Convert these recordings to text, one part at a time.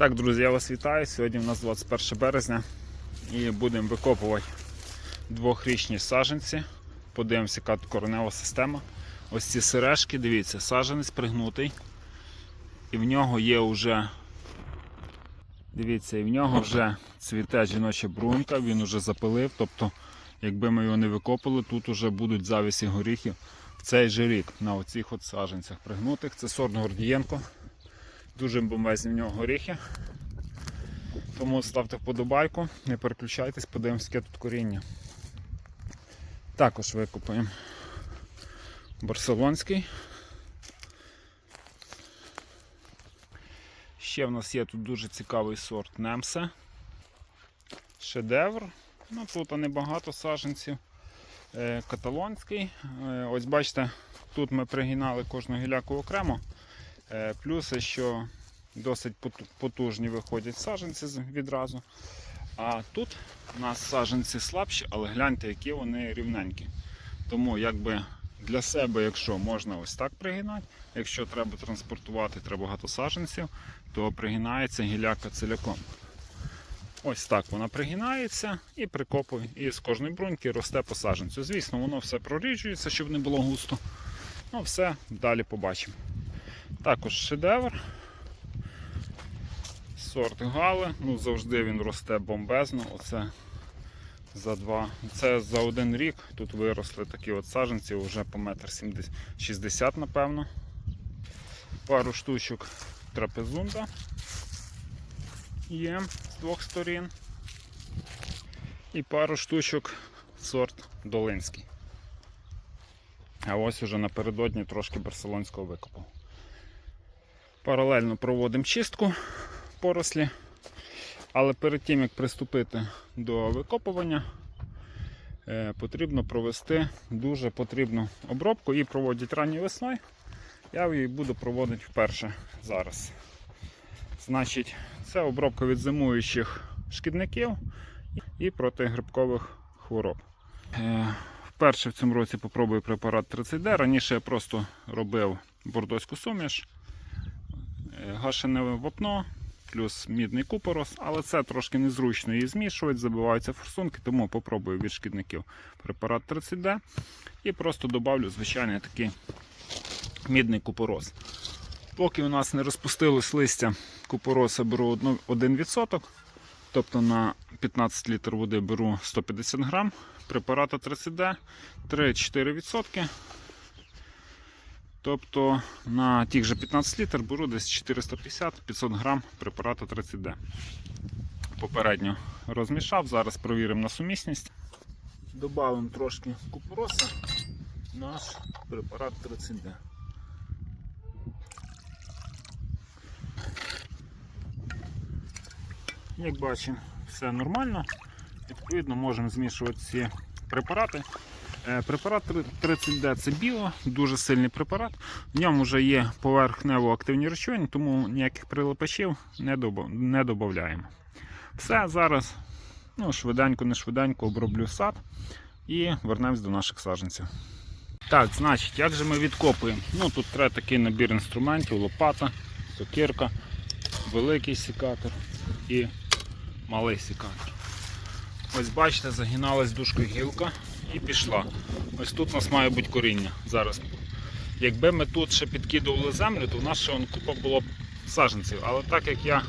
Так, друзі, я вас вітаю. Сьогодні у нас 21 березня і будемо викопувати двохрічні саженці. Подивимося, яка коренева система. Ось ці сережки, дивіться, саженець пригнутий. І в нього є вже, дивіться, і в нього вже цвіте жіноча брунька, він вже запилив. Тобто, якби ми його не викопали, тут вже будуть завісі горіхів в цей же рік на оцих от саженцях пригнутих. Це сорт Гордієнко. Дуже бомбезні в нього горіхи. Тому ставте вподобайку, не переключайтесь, подивимось, яке тут коріння. Також викопаємо барселонський. Ще в нас є тут дуже цікавий сорт Немсе. Шедевр. Ну, Тут небагато саженців. Е, Каталонський. Е, Ось бачите, тут ми пригинали кожну гіляку окремо. Е, Плюси, що досить потужні виходять саженці відразу. А тут у нас саженці слабші, але гляньте, які вони рівненькі. Тому якби для себе, якщо можна ось так пригинати, якщо треба транспортувати, треба багато саженців, то пригинається гіляка ціляком. Ось так вона пригинається і прикопує. І з кожної бруньки росте по саженцю. Звісно, воно все проріджується, щоб не було густо. Ну, все, далі побачимо. Також шедевр. Сорт Гали. Ну, завжди він росте бомбезно. Оце за два. Це за один рік. Тут виросли такі от саджанці вже по метр 60, напевно. Пару штучок трапезунда є з двох сторін. І пару штучок сорт Долинський. А ось уже напередодні трошки барселонського викопав. Паралельно проводимо чистку порослі. Але перед тим як приступити до викопування, е, потрібно провести дуже потрібну обробку. Її проводять ранньою весною. Я її буду проводити вперше зараз. Значить, це обробка від зимуючих шкідників і проти грибкових хвороб. Е, Вперше в цьому році попробую препарат 30D. Раніше я просто робив бордоську суміш, гашене вапно, плюс мідний купорос, але це трошки незручно її змішувати, забиваються форсунки, тому попробую від шкідників препарат 30D і просто додавлю звичайний такий мідний купорос. Поки у нас не розпустилось листя купороса беру 1%, тобто на 15 літр води беру 150 грам, препарата 30D 3-4%. Тобто на тих же 15 літр беру десь 450-500 грам препарату 30D. Попередньо розмішав, зараз провіримо на сумісність. Добавимо трошки купороса наш препарат 30D. Як бачимо, все нормально. Відповідно, можемо змішувати ці препарати. Е, Препарат 30D це біо, дуже сильний препарат. В ньому вже є поверхнево активні речовини, тому ніяких прилипачів не додаємо. Все, зараз ну, швиденько, не швиденько оброблю сад і вернемось до наших саджанців. Так, значить, як же ми відкопуємо? Ну, Тут треба такий набір інструментів, лопата, сокирка, великий секатор і малий секатор. Ось бачите, загиналась дужкою гілка і пішла. Ось тут у нас має бути коріння. Зараз. Якби ми тут ще підкидували землю, то в нас ще купа було б саджанців. Але так як я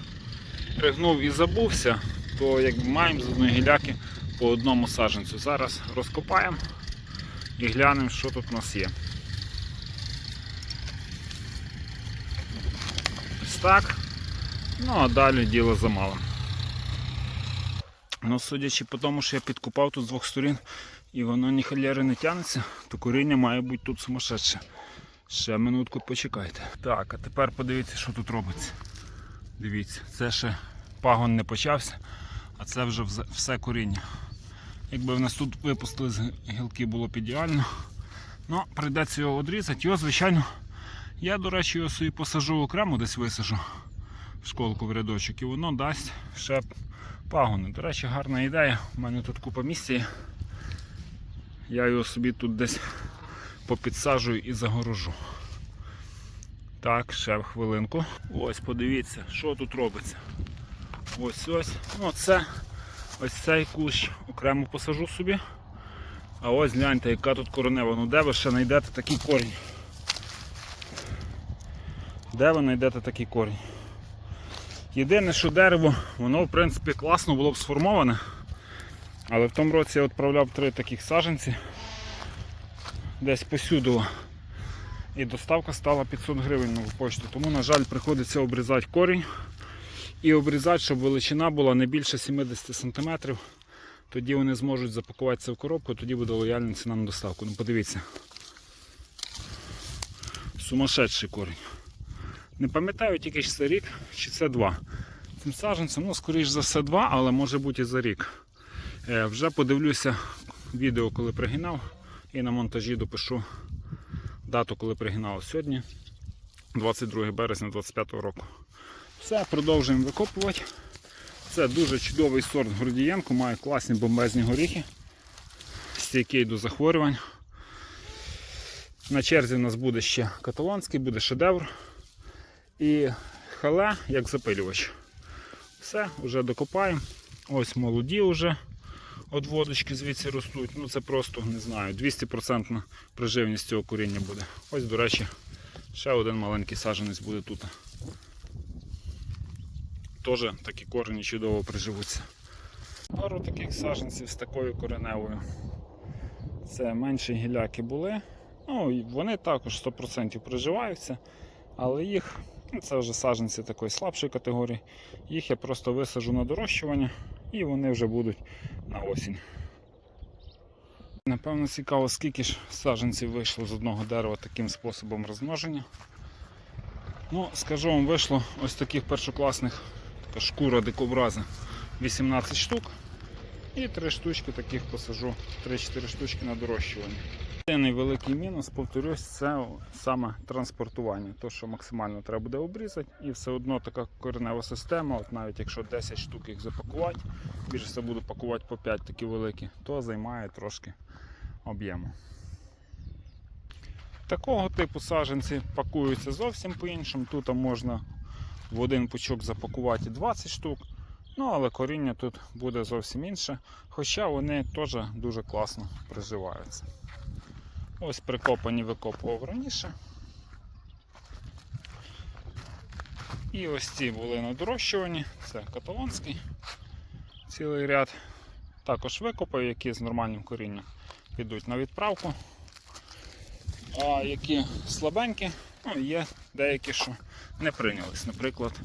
пригнув і забувся, то якби маємо з одної гіляки по одному саджанцю. Зараз розкопаємо і глянемо, що тут у нас є. Ось так. Ну а далі діло за малим. Ну, судячи по тому, що я підкупав тут з двох сторін і воно ні халєри не тягнеться, то коріння має бути тут сумасшедше. Ще минутку почекайте. Так, а тепер подивіться, що тут робиться. Дивіться, це ще пагон не почався, а це вже все коріння. Якби в нас тут випустили з гілки було б ідеально. Ну, прийдеться його відрізати. Його, звичайно, я, до речі, його собі посажу окремо, десь висажу в школку в рядочок, і воно дасть ще пагони. До речі, гарна ідея. У мене тут купа місця. Я його собі тут десь попідсаджую і загорожу. Так, ще в хвилинку. Ось подивіться, що тут робиться. Ось ось. Ну це ось цей кущ окремо посажу собі. А ось гляньте, яка тут коренева. Ну де ви ще знайдете такий корінь? Де ви знайдете такий корінь? Єдине, що дерево, воно в принципі класно було б сформоване. Але в тому році я відправляв три таких саженці десь посюди. І доставка стала 500 гривень на почту. Тому, на жаль, приходиться обрізати корінь і обрізати, щоб величина була не більше 70 см. Тоді вони зможуть запакувати це в коробку, тоді буде лояльна ціна на доставку. Ну подивіться. Сумасшедший корінь. Не пам'ятаю тільки чи це рік, чи це два. Цим саджанцем, ну, скоріш за все, два, але може бути і за рік. Е, вже подивлюся відео, коли пригинав, і на монтажі допишу дату, коли пригинав сьогодні, 22 березня 25 року. Все, продовжуємо викопувати. Це дуже чудовий сорт Гордієнко, має класні бомбезні горіхи, стійкий до захворювань. На черзі у нас буде ще каталонський, буде шедевр. І хале як запилювач. Все, вже докопаємо. Ось молоді вже от водочки звідси ростуть. Ну це просто не знаю, 200% приживність цього коріння буде. Ось, до речі, ще один маленький саджанець буде тут. Теж такі корені чудово приживуться. Пару таких саджанців з такою кореневою. Це менші гіляки були. Ну, вони також 100% приживаються, але їх, ну, це вже саджанці такої слабшої категорії, їх я просто висаджу на дорощування і вони вже будуть на осінь. Напевно, цікаво, скільки ж саджанців вийшло з одного дерева таким способом розмноження. Ну, скажу вам, вийшло ось таких першокласних така шкура дикобраза 18 штук. І 3 штучки таких посажу, 3-4 штучки на дорощування. Єдиний великий мінус, повторюсь, це саме транспортування. То, що максимально треба буде обрізати, і все одно така коренева система, от навіть якщо 10 штук їх запакувати, більше все буду пакувати по 5 такі великі, то займає трошки об'єму. Такого типу саджанці пакуються зовсім по-іншому. Тут можна в один пучок запакувати 20 штук. Ну, але коріння тут буде зовсім інше, хоча вони теж дуже класно приживаються. Ось прикопані викопував раніше. І ось ці були на дорощуванні, це каталонський цілий ряд. Також викопаю, які з нормальним корінням підуть на відправку. А які слабенькі, ну, є деякі, що не прийнялись. Наприклад,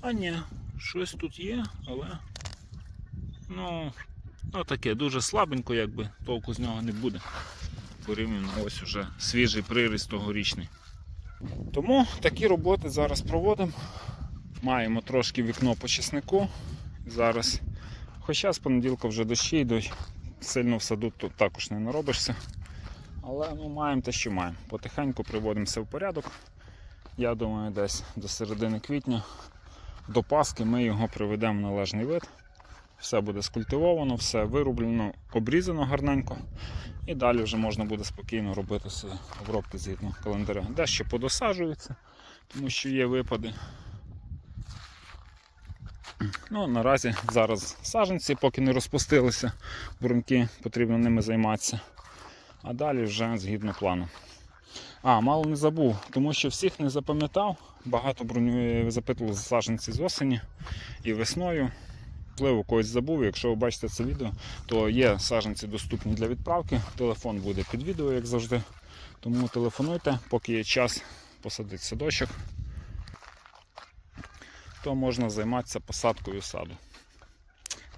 а ні, щось тут є, але ну, ну таке дуже слабенько, якби толку з нього не буде. Порівняно ось уже свіжий приріст тогорічний. Тому такі роботи зараз проводимо. Маємо трошки вікно по чеснику. Зараз, хоча з понеділка вже дощі йдуть, сильно в саду тут також не наробишся. Але ми маємо те, що маємо. Потихеньку приводимо все в порядок. Я думаю, десь до середини квітня, до Паски ми його приведемо в належний вид. Все буде скультивовано, все вирублено, обрізано гарненько. І далі вже можна буде спокійно робити обробки згідно календаря. Дещо подосаджується, тому що є випади. Ну, Наразі зараз саджанці, поки не розпустилися, бруньки, потрібно ними займатися. А далі вже згідно плану. А, мало не забув, тому що всіх не запам'ятав. Багато броню запитували за саджанці з осені і весною. Можливо, когось забув. Якщо ви бачите це відео, то є саджанці доступні для відправки. Телефон буде під відео, як завжди. Тому телефонуйте, поки є час посадити садочок, то можна займатися посадкою саду.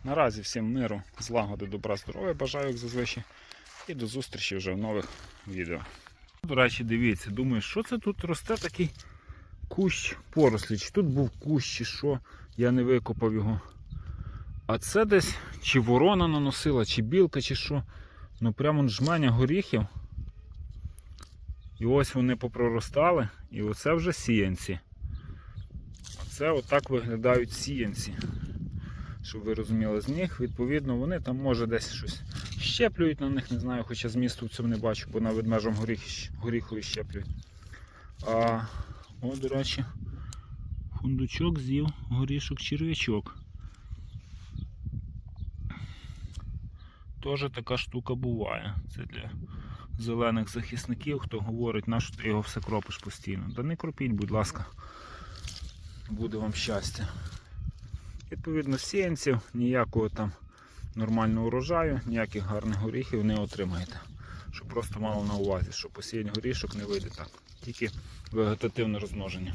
Наразі всім миру, злагоди, добра, здоров'я бажаю, як зазвичай. І до зустрічі вже в нових відео. До речі, дивіться, думаю, що це тут росте такий кущ порослі. Чи тут був кущ, чи що, я не викопав його. А це десь чи ворона наносила, чи білка, чи що. Ну прямо жменя горіхів. І ось вони попроростали. І оце вже сіянці. А це отак виглядають сіянці. Щоб ви розуміли, з них, відповідно, вони там може десь щось щеплюють на них, не знаю, хоча змісту в цьому не бачу, бо на ведмежому горіх, горіхові щеплюють. А, о, до речі, фундучок з'їв горішок черв'ячок. Теж така штука буває. Це для зелених захисників, хто говорить, на що ти його все кропиш постійно. Да не кропіть, будь ласка. Буде вам щастя. Відповідно, сіянців, ніякого там нормального урожаю, ніяких гарних горіхів не отримаєте. Що просто мало на увазі, що посіяння горішок не вийде так. Тільки вегетативне розмноження.